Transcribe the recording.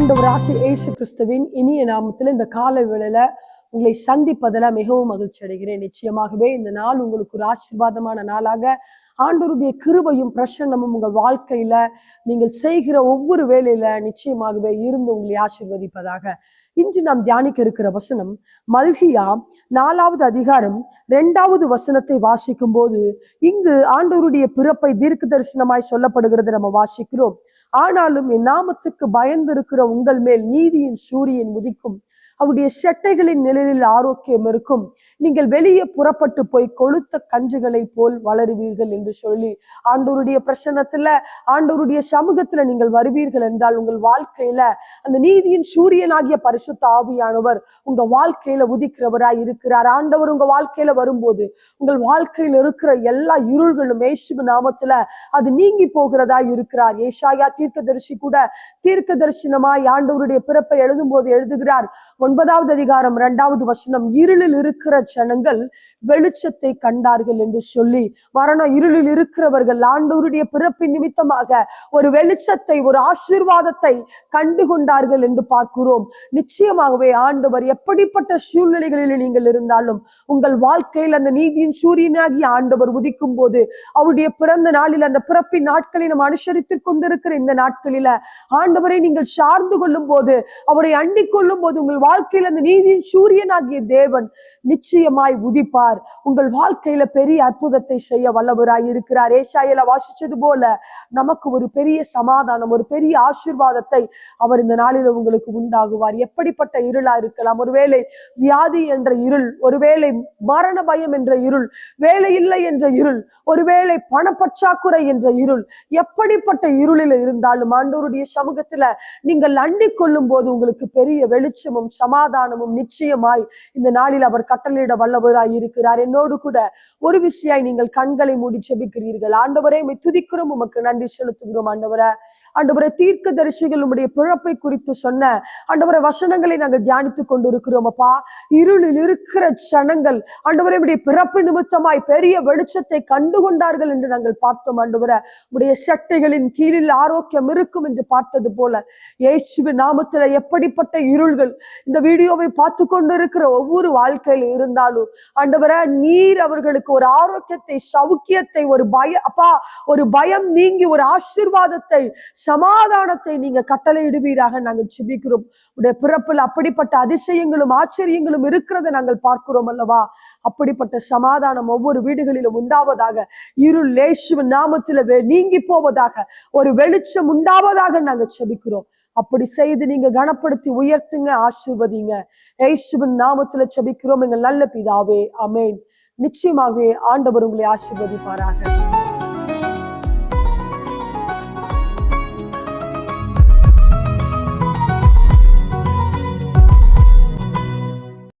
ஆண்டவராகிய இயேசு கிறிஸ்துவின் இனிய நாமத்தில் இந்த காலை வேளையில உங்களை சந்திப்பதில் மிகவும் மகிழ்ச்சி அடைகிறேன். நிச்சயமாகவே இந்த நாள் உங்களுக்கு ஒரு ஆசீர்வாதமான நாளாக ஆண்டோருடைய கிருபையும் பிரசன்னமும் உங்கள் வாழ்க்கையில நீங்கள் செய்கிற ஒவ்வொரு வேலையில நிச்சயமாகவே இருந்து உங்களை ஆசிர்வதிப்பதாக. இன்று நாம் தியானிக்க இருக்கிற வசனம் மல்கியா நாலாவது அதிகாரம் இரண்டாவது வசனத்தை வாசிக்கும் போது இங்கு ஆண்டோருடைய பிறப்பை தீர்க்க தரிசனமாய் சொல்லப்படுகிறது நம்ம வாசிக்கிறோம். ஆனாலும் என் நாமத்துக்கு பயந்திருக்கிற உங்கள் மேல் நீதியின் சூரியன் உதிக்கும். அவருடைய செட்டைகளின் நிழலில் ஆரோக்கியம் இருக்கும். நீங்கள் வெளியே புறப்பட்டு போய் கொளுத்த கஞ்சுகளை போல் வளருவீர்கள் என்று சொல்லி ஆண்டவருடைய பிரசனத்துல ஆண்டவருடைய சமூகத்துல நீங்கள் வருவீர்கள் என்றால் உங்கள் வாழ்க்கையில அந்த நீதியின் சூரியனாகிய பரிசுத்த ஆவியானவர் உங்க வாழ்க்கையில உதிக்கிறவராய் இருக்கிறார். ஆண்டவர் உங்க வாழ்க்கையில வரும்போது உங்கள் வாழ்க்கையில் இருக்கிற எல்லா இருள்களும் ஏசுபு நாமத்துல அது நீங்கி போகிறதா இருக்கிறார். ஏஷாயா தீர்க்கதரிசி கூட தீர்க்க தரிசனமாய் ஆண்டவருடைய பிறப்பை எழுதும் போது எழுதுகிறார். ஒன்பதாவது அதிகாரம் இரண்டாவது வசனம் இருளில் இருக்கிற ஜனங்கள் வெளிச்சத்தை கண்டார்கள் என்று சொல்லி மரண இருளில் இருக்கிறவர்கள் ஆண்டவருடைய பிறப்பின் நிமித்தமாக ஒரு வெளிச்சத்தை ஒரு ஆசீர்வாதத்தை கண்டு கொண்டார்கள் என்று பார்க்கிறோம். நிச்சயமாகவே ஆண்டவர் எப்படிப்பட்ட சூழ்நிலைகளில் நீங்கள் இருந்தாலும் உங்கள் வாழ்க்கையில் அந்த நீதியின் சூரியனாகி ஆண்டவர் உதிக்கும் போது அவருடைய பிறந்த நாளில் அந்த பிறப்பின் நாட்களில் நம்ம அனுசரித்துக் கொண்டிருக்கிற இந்த நாட்களில ஆண்டவரை நீங்கள் சார்ந்து கொள்ளும் போது அவரை அண்டிக் கொள்ளும் போது உங்கள் வாழ்க்கையில் அந்த நீதியின் சூரியனாகிய தேவன் நிச்சயம் நிச்சயமாய் உதிப்பார். உங்கள் வாழ்க்கையில பெரிய அற்புதத்தை செய்ய வல்லவராய் இருக்கிறார். ஏஷாயில வாசிச்சது போல நமக்கு ஒரு பெரிய சமாதானம் ஒரு பெரிய ஆசிர்வாதத்தை அவர் இந்த நாளில் உங்களுக்கு உண்டாகுவார். எப்படிப்பட்ட இருளா இருக்கலாம். ஒருவேளை வியாதி என்ற இருள் ஒருவேளை மரண பயம் என்ற இருள் வேலை இல்லை என்ற இருள் ஒருவேளை பணப்பற்றாக்குறை என்ற இருள் எப்படிப்பட்ட இருளில் இருந்தாலும் ஆண்டோருடைய சமூகத்துல நீங்கள் அண்டிக் கொள்ளும் போது உங்களுக்கு பெரிய வெளிச்சமும் சமாதானமும் நிச்சயமாய் இந்த நாளில் அவர் கட்டளையிட வல்லவராய் இருக்கிறார். என்னோடு கூட ஒரு விஷயம் நீங்கள் கண்களை மூடி செபிக்கிறீர்கள். ஆண்டவரே உம்மை துதிக்கிறோம் உமக்கு நன்றி செலுத்துகிறோம் ஆண்டவரே. ஆண்டவரே தீர்க்க தரிசிகள் உடைய பிறப்பை குறித்து சொன்ன ஆண்டவரே வசனங்களை நாங்கள் தியானித்துக் கொண்டிருக்கிறோம். அப்பா இருளில் இருக்கிற சனங்கள் ஆண்டவரே உடைய பிறப்பு நிமித்தமாய் பெரிய வெளிச்சத்தை கண்டு கொண்டார்கள் என்று நாங்கள் பார்த்தோம் ஆண்டவரே. உடைய சட்டைகளின் கீழில் ஆரோக்கியம் இருக்கும் என்று பார்த்தது போல இயேசுவின் நாமத்துல எப்படிப்பட்ட இருள்கள் இந்த வீடியோவை பார்த்து கொண்டிருக்கிற ஒவ்வொரு வாழ்க்கையில் இருந்தாலும் ஆண்டவர நீர் அவர்களுக்கு ஒரு ஆரோக்கியத்தை சௌக்கியத்தை ஒரு பய அப்பா ஒரு பயம் நீங்கி ஒரு ஆசீர்வாதத்தை சமாதானத்தை நீங்க கட்டளையிடுவீராக நாங்கள் சிபிக்கிறோம் உடைய பிறப்பில் அப்படிப்பட்ட அதிசயங்களும் ஆச்சரியங்களும் இருக்கிறதை நாங்கள் பார்க்கிறோம் அல்லவா? அப்படிப்பட்ட சமாதானம் ஒவ்வொரு வீடுகளிலும் உண்டாவதாக இருள் லேசு நாமத்தில் நீங்கி போவதாக ஒரு வெளிச்சம் உண்டாவதாக நாங்கள் செபிக்கிறோம் அப்படி செய்து நீங்க கனப்படுத்தி உயர்த்துங்க ஆசீர்வதிங்க. ஏசுவின் நாமத்துல செபிக்கிறோம். எங்கள் நல்ல பிதாவே அமேன் நிச்சயமாகவே ஆண்டவர் உங்களை ஆசிர்வதிப்பாராக.